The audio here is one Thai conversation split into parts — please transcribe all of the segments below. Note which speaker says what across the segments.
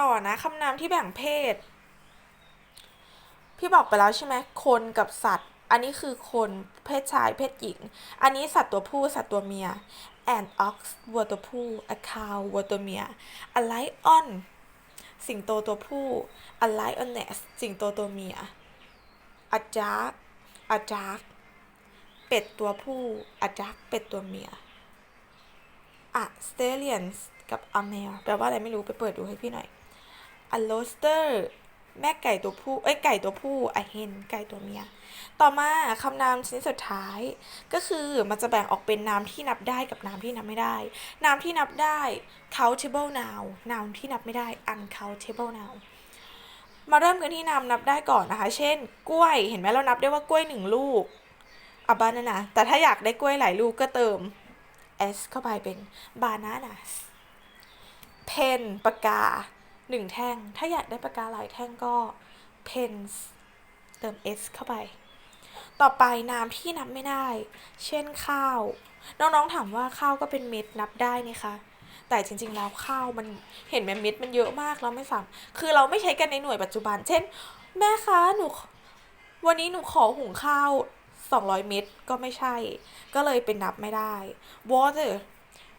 Speaker 1: ต่อนะคำนามที่แบ่งเพศ พี่บอกไปแล้วใช่ไหมคนกับสัตว์ อันนี้คือคนเพศชายเพศหญิง อันนี้สัตว์ตัวผู้สัตว์ตัวเมีย an ox วัวตัวผู้ a cow วัวตัวเมีย a lion สิงโตตัวผู้ a lioness สิงโตตัวเมีย a jack a jack เป็ดตัวผู้ a jack เป็ดตัวเมีย a stallion กับ a mare แปลว่าอะไรไม่รู้ไปเปิดดูให้พี่หน่อย a rooster แม่ไก่ตัวผู้ เอ้ยไก่ตัวผู้ a hen ไก่ตัวเมีย ต่อมาคำนามชนิดสุดท้าย ก็คือมันจะแบ่งออกเป็นนามที่นับได้กับนามที่นับไม่ได้ นามที่นับได้ countable noun นามที่นับไม่ได้ uncountable noun มาเริ่มกันที่นามนับได้ก่อนนะคะ เช่น กล้วย เห็นไหมเรานับได้ว่ากล้วยหนึ่งลูกอะบานานะแต่ถ้าอยากได้กล้วยหลายลูกก็เติม s เข้าไปเป็น bananas เพนปากกาหนึ่งแท่ง ถ้าอยากได้ปากกาหลายแท่งก็ pens เติม s เข้าไป ต่อไปน้ำที่นับไม่ได้ เช่นข้าว น้องๆถามว่าข้าวก็เป็นเม็ดนับได้นี่คะแต่จริงๆแล้วข้าวมันเห็นไหมเม็ดมันเยอะมากเราไม่สามคือเราไม่ใช้กันในหน่วยปัจจุบัน เช่น แม่คะหนูวันนี้หนูขอหุงข้าว 200 เม็ดก็ไม่ใช่ ก็เลยเป็นนับไม่ได้ water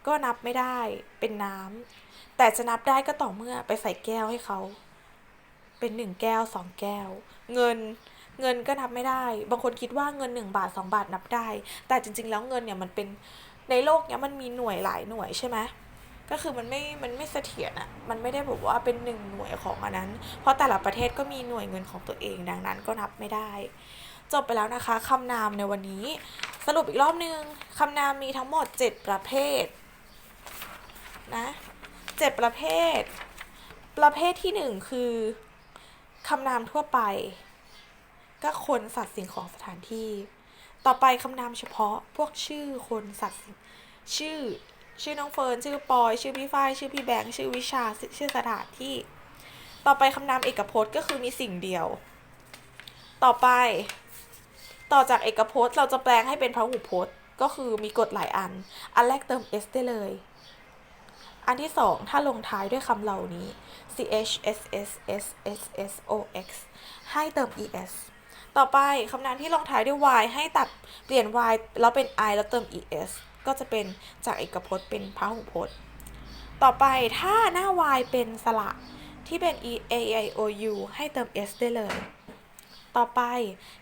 Speaker 1: ก็นับไม่ได้เป็นน้ำ แต่จะนับได้ก็ต่อเมื่อไปใส่แก้วให้เขา เป็นหนึ่งแก้วสองแก้ว เงินเงินก็นับไม่ได้ บางคนคิดว่าเงิน1บาท2บาทนับได้ แต่จริง ๆ แล้วเงินเนี่ยมันเป็นในโลกเนี้ยมันมีหน่วยหลายหน่วยใช่ไหมก็คือมันไม่ มันไม่เสถียรอะมันไม่ได้แบบว่าเป็นหนึ่งหน่วยของอันนั้น เพราะแต่ละประเทศก็มีหน่วยเงินของตัวเองดังนั้นก็นับไม่ได้ จบไปแล้วนะคะคำนามในวันนี้ สรุปอีกรอบนึงคำนามมีทั้งหมด 7 ประเภทนะ เจ็ดประเภท ประเภทที่หนึ่งคือคำนามทั่วไป ก็คนสัตว์สิ่งของสถานที่ ต่อไปคำนามเฉพาะพวกชื่อคนสัตว์ชื่อ ชื่อน้องเฟิร์นชื่อปอย ชื่อพี่ฝ้ายชื่อพี่แบงค์ชื่อวิชาชื่อสถานที่ ต่อไปคำนามเอกพจน์ก็คือมีสิ่งเดียว ต่อไป ต่อจากเอกพจน์เราจะแปลงให้เป็นพหูพจน์ ก็คือมีกฎหลายอัน อันแรกเติม s ได้เลย อันที่สองถ้าลงท้ายด้วยคำเหล่านี้ ch s s s s s o x ให้เติม es ต่อไปคำนามที่ลงท้ายด้วย y ให้ตัดเปลี่ยน y แล้วเป็น i แล้วเติม es ก็จะเป็นจากเอกพจน์เป็นพหูพจน์ ต่อไปถ้าหน้า y เป็นสระที่เป็น e a i o u ให้เติม s ได้เลย ต่อไป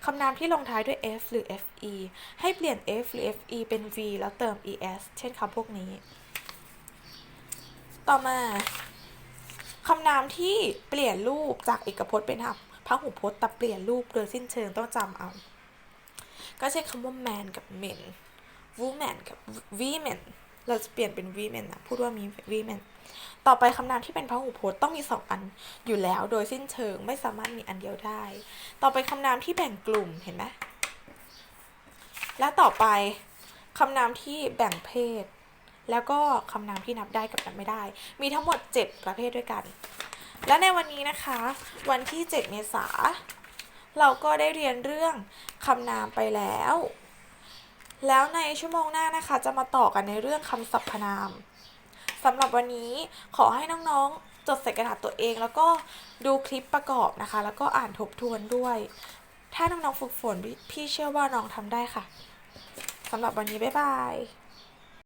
Speaker 1: คำนามที่ลงท้ายด้วย f หรือ fe ให้เปลี่ยน f หรือ fe เป็น v แล้วเติม es เช่นคำพวกนี้ ต่อมาคำนามที่เปลี่ยนรูปจากเอกพจน์เป็นพหูพจน์แต่เปลี่ยนรูปโดยสิ้นเชิงต้องจำเอา ก็เช่นคำว่า man กับ men woman กับ women เราจะเปลี่ยนเป็น women นะพูดว่ามี women ต่อไปคำนามที่เป็นพหูพจน์ต้องมีสองอันอยู่แล้วโดยสิ้นเชิงไม่สามารถมีอันเดียวได้ ต่อไปคำนามที่แบ่งกลุ่มเห็นไหมและต่อไปคำนามที่แบ่งเพศ แล้วก็คำนามที่นับได้กับนับไม่ได้ มีทั้งหมด 7 ประเภทด้วยกัน และในวันนี้นะคะ วันที่ 7 เมษา เราก็ได้เรียนเรื่องคำนามไปแล้ว แล้วในชั่วโมงหน้านะคะ จะมาต่อกันในเรื่องคำสรรพนามสำหรับวันนี้ขอให้น้องๆ จดใส่กระดาษตัวเอง แล้วก็ดูคลิปประกอบนะคะ แล้วก็อ่านทบทวนด้วย ถ้าน้องๆฝึกฝนพี่เชื่อว่าน้องทำได้ค่ะสำหรับวันนี้บ๊ายบาย